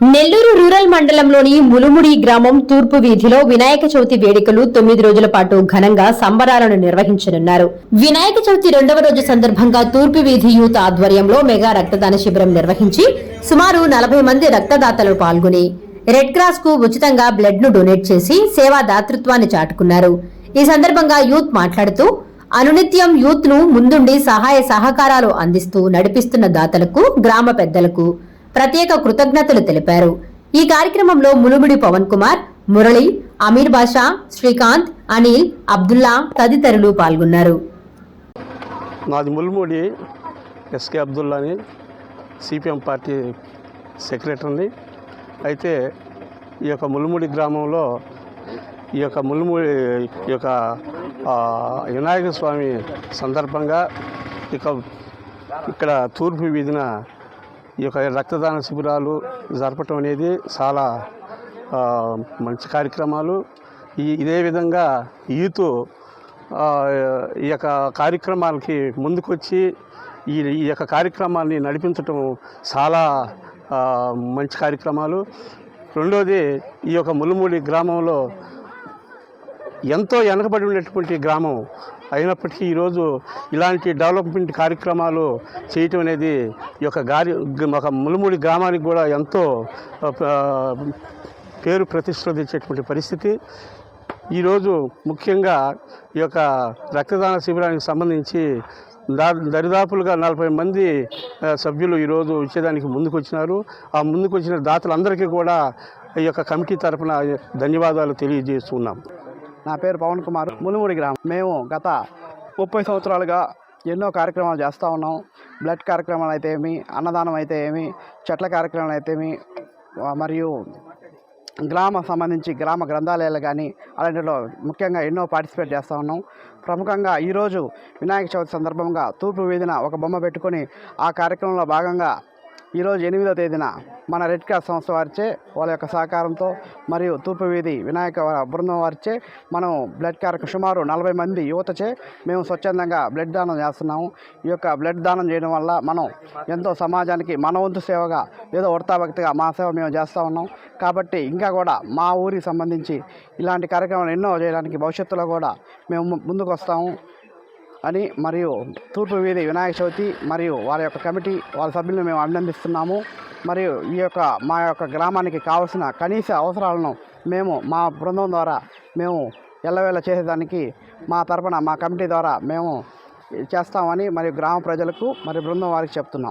Nellore rural మండలంలోని ములుముడి గ్రామం తూర్పు వీధిలో వినాయక చవితి వేడుకలు తొమ్మిది రోజుల పాటు ఘనంగా సంబరాలను నిర్వహించనున్నారు. వినాయక చవితి రెండవ రోజు సందర్భంగా తూర్పు వీధి యూత్ ఆధ్వర్యంలో మెగా రక్తదాన శిబిరం నిర్వహించి సుమారు నలభై మంది రక్తదాతలు పాల్గొని రెడ్ క్రాస్కు ఉచితంగా బ్లడ్ను డొనేట్ చేసి సేవా దాతృత్వాన్ని చాటుకున్నారు. ఈ సందర్భంగా యూత్ మాట్లాడుతూ అనునిత్యం యూత్ను ముందుండి సహాయ సహకారాలు అందిస్తూ నడిపిస్తున్న దాతలకు గ్రామ పెద్దలకు ప్రత్యేక కృతజ్ఞతలు తెలిపారు. ఈ కార్యక్రమంలో ములుముడి పవన్ కుమార్ మురళి అమీర్ బాషా శ్రీకాంత్ అనిల్ అబ్దుల్లా తదితరులు పాల్గొన్నారు. నాది ములుముడి ఎస్కే అబ్దుల్లాని సిపిఎం పార్టీ సెక్రటరీని. అయితే ఈ యొక్క ములుముడి గ్రామంలో ఈ యొక్క ములుముడి ఈ యొక్క వినాయక స్వామి సందర్భంగా ఇక ఇక్కడ తూర్పు వీధిన ఈ యొక్క రక్తదాన శిబిరాలు జరపటం అనేది చాలా మంచి కార్యక్రమాలు. ఈ ఇదే విధంగా యూత్ ఈ యొక్క కార్యక్రమాలకి ముందుకొచ్చి ఈ ఈ యొక్క కార్యక్రమాన్ని నడిపించటం చాలా మంచి కార్యక్రమాలు. రెండోది ఈ యొక్క ములుమూడి గ్రామంలో ఎంతో వెనకబడి ఉన్నటువంటి గ్రామం. అయినప్పటికీ ఈరోజు ఇలాంటి డెవలప్మెంట్ కార్యక్రమాలు చేయటం అనేది ఈ యొక్క గారి ఒక ములుమూడి గ్రామానికి కూడా ఎంతో పేరు ప్రతిష్టలు తెచ్చేటువంటి పరిస్థితి. ఈరోజు ముఖ్యంగా ఈ యొక్క రక్తదాన శిబిరానికి సంబంధించి దరిదాపులుగా నలభై మంది సభ్యులు ఈరోజు ఇచ్చేదానికి ముందుకొచ్చినారు. ఆ ముందుకొచ్చిన దాతలందరికీ కూడా ఈ యొక్క కమిటీ తరఫున ధన్యవాదాలు తెలియజేస్తున్నాం. నా పేరు పవన్ కుమార్. మునుమూడి గ్రామం. మేము గత ముప్పై సంవత్సరాలుగా ఎన్నో కార్యక్రమాలు చేస్తూ ఉన్నాం. బ్లడ్ కార్యక్రమాలు అయితే ఏమి అన్నదానం అయితే ఏమి చెట్ల కార్యక్రమాలు అయితే ఏమి మరియు గ్రామ సంబంధించి గ్రామ గ్రంథాలయాలు కానీ అలాంటిలో ముఖ్యంగా ఎన్నో పార్టిసిపేట్ చేస్తూ ఉన్నాం. ప్రముఖంగా ఈరోజు వినాయక చవితి సందర్భంగా తూర్పు వీధిన ఒక బొమ్మ పెట్టుకొని ఆ కార్యక్రమంలో భాగంగా ఈరోజు ఎనిమిదో తేదీన మన రెడ్ క్రాస్ సంస్థ వారిచే వాళ్ళ యొక్క సహకారంతో మరియు తూర్పు వీధి వినాయక బృందం వారిచే మనం బ్లడ్ కార్యక్రమం సుమారు నలభై మంది యువతచే మేము స్వచ్ఛందంగా బ్లడ్ దానం చేస్తున్నాము. ఈ యొక్క బ్లడ్ దానం చేయడం వల్ల మనం ఎంతో సమాజానికి మన వంతు సేవగా ఏదో వర్తాభక్తిగా మా సేవ మేము చేస్తూ ఉన్నాం. కాబట్టి ఇంకా కూడా మా ఊరికి సంబంధించి ఇలాంటి కార్యక్రమాలు ఎన్నో చేయడానికి భవిష్యత్తులో కూడా మేము ముందుకు వస్తాము అని మరియు తూర్పు వీధి వినాయక చవితి మరియు వారి యొక్క కమిటీ వారి సభ్యులను మేము అభినందిస్తున్నాము. మరియు ఈ యొక్క మా యొక్క గ్రామానికి కావలసిన కనీస అవసరాలను మేము మా బృందం ద్వారా మేము ఎల్లవేళ చేసేదానికి మా తరపున మా కమిటీ ద్వారా మేము చేస్తామని మరియు గ్రామ ప్రజలకు మరియు బృందం వారికి చెప్తున్నాం.